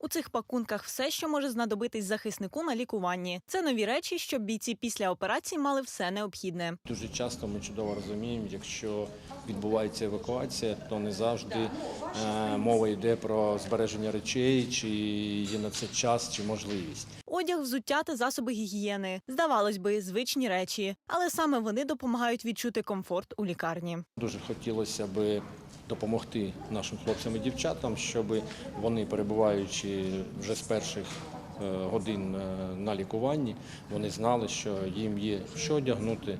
У цих пакунках все, що може знадобитись захиснику на лікуванні. Це нові речі, щоб бійці після операції мали все необхідне. Дуже часто ми чудово розуміємо, якщо відбувається евакуація, то не завжди е, мова йде про збереження речей, чи є на це час чи можливість. Одяг, взуття та засоби гігієни. Здавалось би, звичні речі, але саме вони допомагають відчути комфорт у лікарні. Дуже хотілося би допомогти нашим хлопцям і дівчатам, щоб вони, перебуваючи вже з перших годин е, на лікуванні, вони знали, що їм є що одягнути,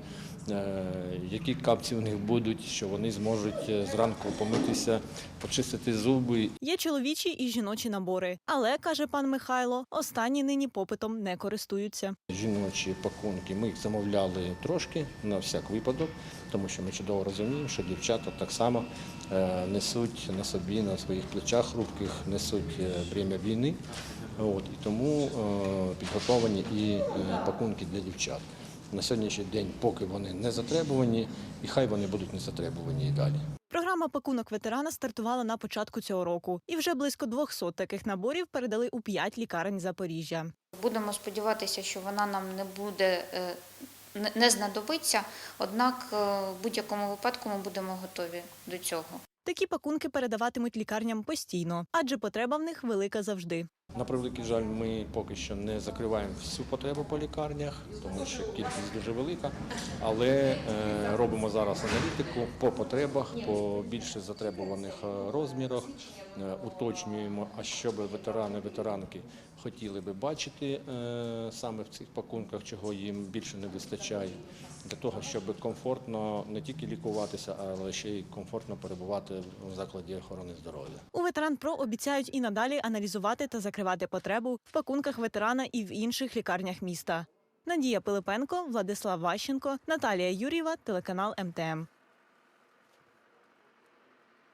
е, які капці в них будуть, що вони зможуть е, зранку помитися, почистити зуби Є чоловічі і жіночі набори, але каже пан Михайло, останні нині попитом не користуються. Жіночі пакунки ми їх замовляли трошки на всяк випадок, тому що ми чудово розуміємо, що дівчата так само е, несуть на собі, на своїх плечах хрупких, несуть е, бремя війни. От, і тому е, підготовані і е, пакунки для дівчат. На сьогоднішній день, поки вони не затребувані, і хай вони будуть не затребувані і далі. Програма пакунок ветерана стартувала на початку цього року, і вже близько 200 таких наборів передали у п'ять лікарень Запоріжжя. Будемо сподіватися, що вона нам не буде е, не- знадобиться, однак в будь-якому випадку ми будемо готові до цього. Такі пакунки передаватимуть лікарням постійно, адже потреба в них велика завжди. На превеликий жаль, ми поки що не закриваємо всю потребу по лікарнях, тому що кількість дуже велика. Але е, робимо зараз аналітику по потребах, по більше затребуваних е, розмірах. Е, уточнюємо, а що би ветерани, ветеранки хотіли би бачити саме в цих пакунках, чого їм більше не вистачає, для того, щоб комфортно не тільки лікуватися, але ще й комфортно перебувати в закладі охорони здоров'я. У ветеран ПРО обіцяють і надалі аналізувати та закривати потребу в пакунках ветерана і в інших лікарнях міста. Надія Пилипенко, Владислав Ващенко, Наталія Юрєва, телеканал МТМ.